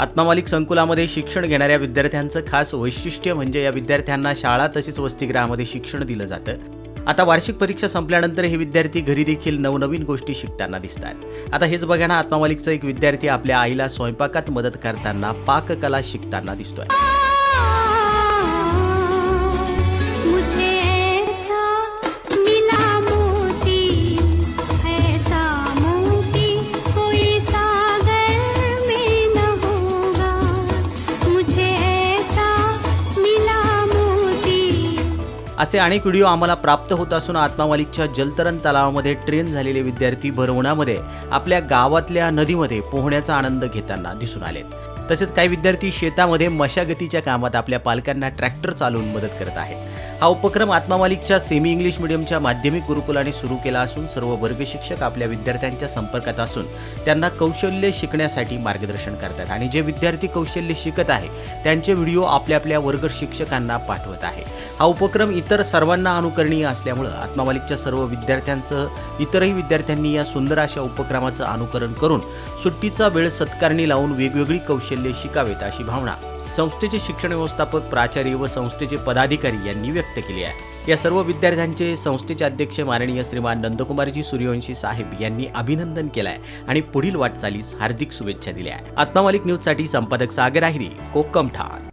आत्मामालिक संकुलामध्ये शिक्षण घेणाऱ्या विद्यार्थ्यांचं खास वैशिष्ट्य म्हणजे या विद्यार्थ्यांना शाळा तसेच वसतिगृहामध्ये शिक्षण दिलं जातं. आता वार्षिक परीक्षा संपल्यानंतर हे विद्यार्थी घरी देखील नवनवीन गोष्टी शिकताना दिसतात. आता हेच बघा ना आत्मामालिकचा एक विद्यार्थी आपल्या आईला स्वयंपाकात मदत करताना पाककला शिकताना दिसतोय. असे अनेक व्हिडिओ आम्हाला प्राप्त होत असून आत्मामालिकच्या जलतरण तलावामध्ये ट्रेन झालेले विद्यार्थी भरवणामध्ये आपल्या गावातल्या नदीमध्ये पोहण्याचा आनंद घेताना दिसून आलेत. तसेच काही विद्यार्थी शेतामध्ये मशागतीच्या कामात आपल्या पालकांना ट्रॅक्टर चालवून मदत करत आहे हा उपक्रम आत्मामालिकच्या सेमी इंग्लिश मिडियमच्या माध्यमिक गुरुकुलाने सुरू केला असून सर्व वर्ग शिक्षक आपल्या विद्यार्थ्यांच्या संपर्कात असून त्यांना कौशल्य शिकण्यासाठी मार्गदर्शन करतात आणि जे विद्यार्थी कौशल्य शिकत आहे त्यांचे व्हिडिओ आपल्या आपल्या वर्ग शिक्षकांना पाठवत आहे. हा उपक्रम इतर सर्वांना अनुकरणीय असल्यामुळं आत्मामालिकच्या सर्व विद्यार्थ्यांसह इतरही विद्यार्थ्यांनी या सुंदर अशा उपक्रमाचं अनुकरण करून सुट्टीचा वेळ सत्कारणी लावून वेगवेगळी कौशल्य शिकावेत अशी भावना संस्थेचे शिक्षण व्यवस्थापक प्राचार्य व संस्थेचे पदाधिकारी यांनी व्यक्त केली आहे. या सर्व विद्यार्थ्यांचे संस्थेचे अध्यक्ष माननीय श्रीमान नंदकुमारजी सूर्यवंशी साहेब यांनी अभिनंदन केलं आहे आणि पुढील वाटचालीस हार्दिक शुभेच्छा दिल्या आहे आत्मामालिक न्यूजसाठी संपादक सागर आहिरी कोक्कम ठाण